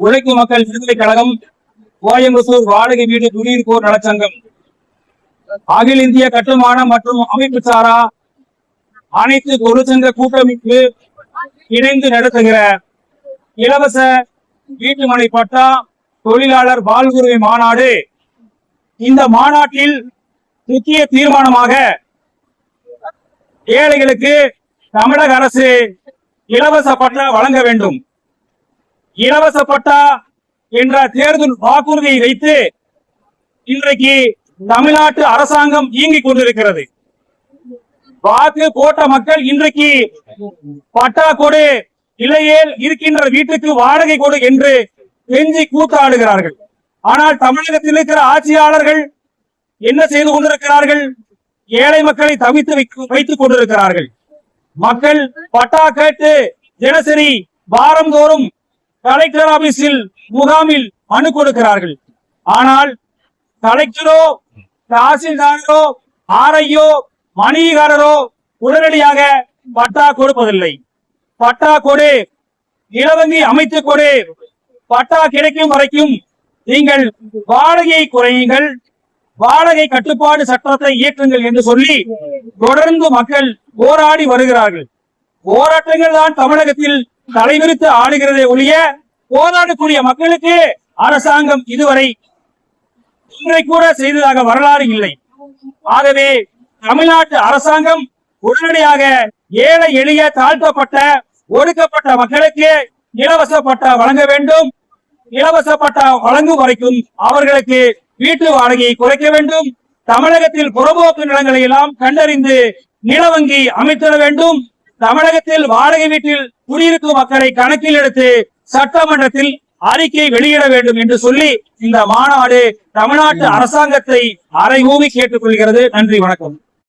உழைக்கும் மக்கள் விடுதலை கழகம் கோயம்புத்தூர் வாடகை வீடு குடியிருப்போர் நலச்சங்கம். அகில இந்திய கட்டுமான மற்றும் அமைப்பு சாரா அனைத்து தொழிற்சங்க கூட்டமைப்பு இணைந்து நடத்துகிற இலவச வீட்டுமனை பட்டா தொழிலாளர் வாழ்வுரிமை மாநாடு இந்த மாநாட்டில் முக்கிய தீர்மானமாக ஏழைகளுக்கு தமிழக அரசு இலவச பட்டா வழங்க வேண்டும். இலவச பட்டா என்ற தேர்தல் வாக்குறுதியை வைத்து இன்றைக்கு தமிழ்நாட்டு அரசாங்கம் இயங்கிக் கொண்டிருக்கிறது. வாக்கு போட்ட மக்கள் இன்றைக்கு பட்டா கொடு இல்லையேல் இருக்கின்ற வீட்டுக்கு வாடகை கொடு என்று கெஞ்சி கூத்தாடுகிறார்கள். ஆனால் தமிழகத்தில் இருக்கிற ஆட்சியாளர்கள் என்ன செய்து கொண்டிருக்கிறார்கள்? ஏழை மக்களை தவித்து வைத்துக் கொண்டிருக்கிறார்கள். மக்கள் பட்டா கேட்டு தினசரி வாரந்தோறும் கலெக்டர் ஆபீஸில் முகாமில் மனு கொடுக்கிறார்கள். ஆனால் கலெக்டரோ தாசில்தாரோ ஆரையோ மணிகாரரோ உடனடியாக பட்டா கொடுப்பதில்லை. பட்டா கொடு இளவங்கி அமைத்துக் கொடு பட்டா கிடைக்கும் வரைக்கும் நீங்கள் வாடகையை குறையுங்கள் வாடகை கட்டுப்பாடு சட்டத்தை இயற்றுங்கள் என்று சொல்லி தொடர்ந்து மக்கள் போராடி வருகிறார்கள். போராட்டங்கள் தான் தமிழகத்தில் தலைவிரித்து ஆடுகிறதே ஒழிய போராடக்கூடிய மக்களுக்கு அரசாங்கம் இதுவரை ஒன்றை கூட செய்ததாக வரலாறு இல்லை. ஆகவே தமிழ்நாட்டு அரசாங்கம் உடனடியாக ஏழை எளிய தாழ்த்தப்பட்ட ஒடுக்கப்பட்ட மக்களுக்கு இலவச பட்டா வழங்க வேண்டும். இலவச பட்டா வழங்கும் வரைக்கும் அவர்களுக்கு வீட்டு வாடகையை குறைக்க வேண்டும். தமிழகத்தில் புறம்போக்கு நிலங்களை எல்லாம் கண்டறிந்து நில வங்கி அமைத்திட வேண்டும். தமிழகத்தில் வாடகை வீட்டில் குடியிருக்கும் மக்களை கணக்கில் எடுத்து சட்டமன்றத்தில் அறிக்கை வெளியிட வேண்டும் என்று சொல்லி இந்த மாநாடு தமிழ்நாட்டு அரசாங்கத்தை அறைகூவி கேட்டுக்கொள்கிறது. நன்றி வணக்கம்.